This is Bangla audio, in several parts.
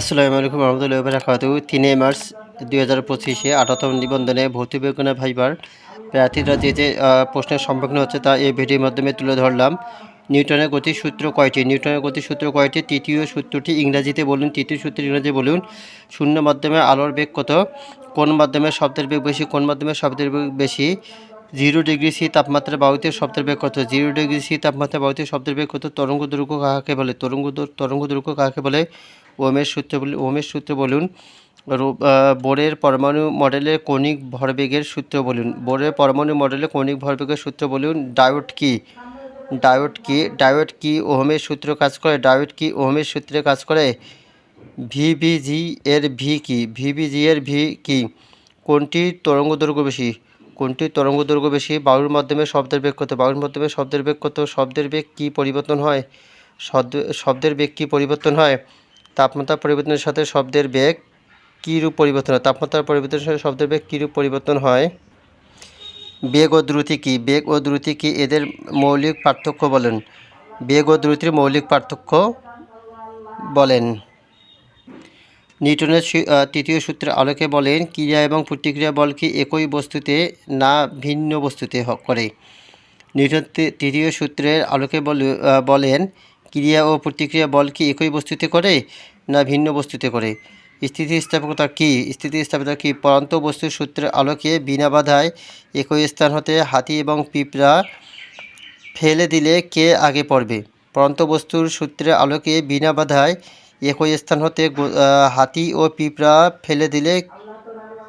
আসসালামু আলাইকুম রহমতুল্লাহ বারাকাতু তিনে মার্চ দুই হাজার পঁচিশে আঠারোতম নিবন্ধনে ভৌতিক বিজ্ঞানের ভাইবার প্রার্থীরা যে যে প্রশ্নের সম্মুখীন হচ্ছে তা এই ভিডিওর মাধ্যমে তুলে ধরলাম। নিউটনের গতির সূত্র কয়টি? নিউটনের গতির সূত্র কয়টি? তৃতীয় সূত্রটি ইংরাজিতে বলুন, তৃতীয় সূত্র ইংরাজি বলুন। শূন্য মাধ্যমে আলোর বেগ কত? কোন মাধ্যমে শব্দের বেগ বেশি? কোন মাধ্যমে শব্দের বেগ বেশি? জিরো ডিগ্রি সি তাপমাত্রা বায়ুতে শব্দের বেগ কত? জিরো ডিগ্রি সি তাপমাত্রা বায়ুতে শব্দের বেগ কত? তরঙ্গ দৈর্ঘ্য কাকে বলে? তরঙ্গ তরঙ্গ দৈর্ঘ্য কাকে বলে? ওমের সূত্র ওমের সূত্র বলুন বোরের পরমাণু মডেলের কণিক ভরবেগের সূত্র বলুন। বোরের পরমাণু মডেলের কণিক ভরবেগের সূত্র বলুন, ডায়োড কি? ডায়োড কি? ডায়োড কি ওহমের সূত্র কাজ করে? ডায়োড কি ওহমের সূত্রে কাজ করে? ভিবিজি এর ভি কি? ভিবিজি এর ভি কি? কোনটি তরঙ্গ দৈর্ঘ্য বেশি? কোনটি তরঙ্গ দৈর্ঘ্য বেশি? বায়ুর মাধ্যমে শব্দের বেগ কত? বায়ুর মাধ্যমে শব্দের বেগ কত? শব্দের বেগ কি পরিবর্তন হয়? শব্দ শব্দের বেগ কি পরিবর্তন হয়? তাপমাত্রা পরিবর্তনের সাথে শব্দের বেগ কী রূপ পরিবর্তন হয়? তাপমাত্রার পরিবর্তনের সাথে শব্দের বেগ কী রূপ পরিবর্তন হয়? বেগ ও দ্রুতি কি? বেগ ও দ্রুতি কী এদের মৌলিক পার্থক্য বলেন? বেগ ও দ্রুতির মৌলিক পার্থক্য বলেন। নিউটনের তৃতীয় সূত্রের আলোকে বলেন, ক্রিয়া এবং প্রতিক্রিয়া বল কি একই বস্তুতে না ভিন্ন বস্তুতে করে? নিউটন তৃতীয় সূত্রের আলোকে বলে- বলেন ক্রিয়া ও প্রতিক্রিয়া বল কি একই বস্তুতে করে না ভিন্ন বস্তুতে করে? স্থিতিস্থাপকতা কি? স্থিতিস্থাপকতা কি পরন্ত বস্তুর সূত্রের আলোকে বিনা বাধায় একই স্থান হতে হাতি এবং পিঁপড়া ফেলে দিলে কে আগে পড়বে? পরন্ত বস্তুর সূত্রের আলোকে বিনা বাধায় একই স্থান হতে হাতি ও পিঁপড়া ফেলে দিলে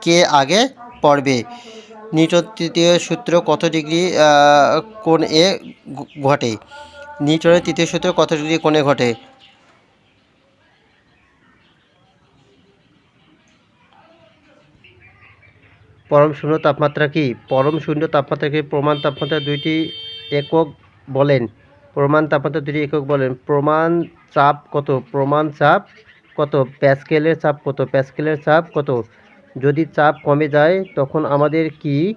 কে আগে পড়বে? নিউটন তৃতীয় সূত্র কত ডিগ্রি কোণ এ ঘটে? নিউটনের তৃতীয় সূত্র কত ডিগ্রি কোণে ঘটে। পরম শূন্য তাপমাত্রা কি? পরম শূন্য তাপমাত্রাকে প্রমাণ তাপমাত্রা দুইটি একক বলেন। প্রমাণ তাপমাত্রা দুটি একক বলেন। প্রমাণ চাপ কত? প্রমাণ চাপ কত? প্যাসকেলের চাপ কত? প্যাসকেলের চাপ কত? যদি চাপ কমে যায়, তখন আমাদের কি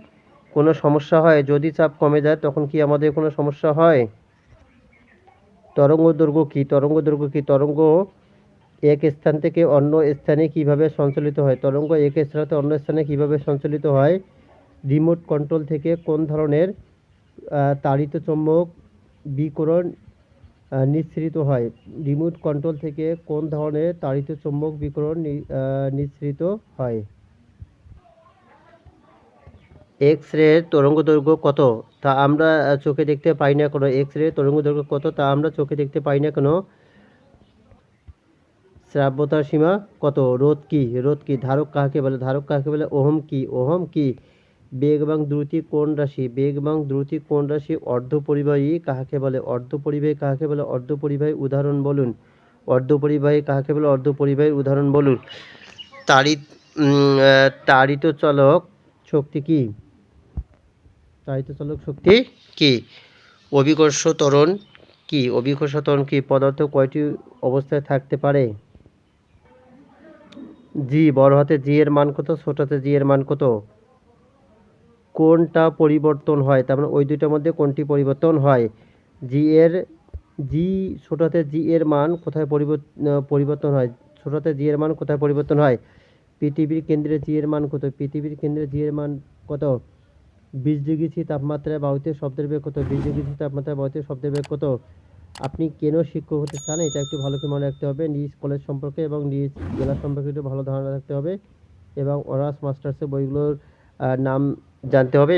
কোনো সমস্যা হয়? যদি চাপ কমে যায়, তখন কি আমাদের কোনো সমস্যা হয়? তরঙ্গ দৈর্ঘ্য কি? তরঙ্গ দৈর্ঘ্য কি? তরঙ্গ এক স্থান থেকে অন্য স্থানে কীভাবে সঞ্চালিত হয়? তরঙ্গ এক স্থান অন্য স্থানে কীভাবে সঞ্চালিত হয়? রিমোট কন্ট্রোল থেকে কোন ধরনের তাড়িত চৌম্বক বিকিরণ নিঃসৃত হয়? রিমোট কন্ট্রোল থেকে কোন ধরনের তাড়িত চৌম্বক বিকিরণ নিঃসৃত হয়? এক্স রে তরঙ্গ দৈর্ঘ্য কত? তা আমরা চোখে দেখতে পাই না কেন এক্স রে তরঙ্গ দৈর্ঘ্য কত? তা আমরা চোখে দেখতে পাই না কেন শ্রাব্যতার সীমা কত? রোধ কি? রোধ কি? ধারক কাকে বলে? ধারক কাকে বলে? ওহম কি? ওহম কি? বেগ এবং দ্রুতি কোন রাশি? বেগ এবং দ্রুতি কোন রাশি? অর্ধপরিবাহী কাকে বলে? অর্ধ অর্ধপরিবাহী কাকে বলে? অর্ধ অর্ধপরিবাহী উদাহরণ বলুন। অর্ধপরিবাহী কাকে বলে? অর্ধ অর্ধপরিবাহী উদাহরণ বলুন। তাড়িত তাড়িত চলক শক্তি কি? তাড়িত চলক শক্তি কি? অভিকর্ষ ত্বরণ কি? অভিকর্ষ ত্বরণ কি পদার্থ কয়টি অবস্থায় থাকতে পারে? জি বড় হাতে জি এর মান কত? ছোট হাতে জি এর মান কত? কোনটা পরিবর্তন হয়? তার মানে ওই দুইটার মধ্যে কোনটি পরিবর্তন হয়? জি এর জি ছোট হাতে জি এর মান কোথায় পরিবর্তন হয়? ছোট হাতে জি এর মান কোথায় পরিবর্তন হয়? পৃথিবীর কেন্দ্রে জি এর মান কত? পৃথিবীর কেন্দ্রে জি এর মান কত? বিশ ডিগ্রি সি তাপমাত্রায় বায়ুতে শব্দের বেগ কত বিশ ডিগ্রি সি তাপমাত্রায় বায়ুতে শব্দের বেগ কত আপনি কেন শিক্ষক হতে চান? এটা একটু ভালো করে মনে রাখতে হবে। নিজ কলেজ সম্পর্কে এবং নিজ জেলা সম্পর্কে একটু ভালো ধারণা রাখতে হবে এবং অনার্স মাস্টার্সের বইগুলোর নাম জানতে হবে।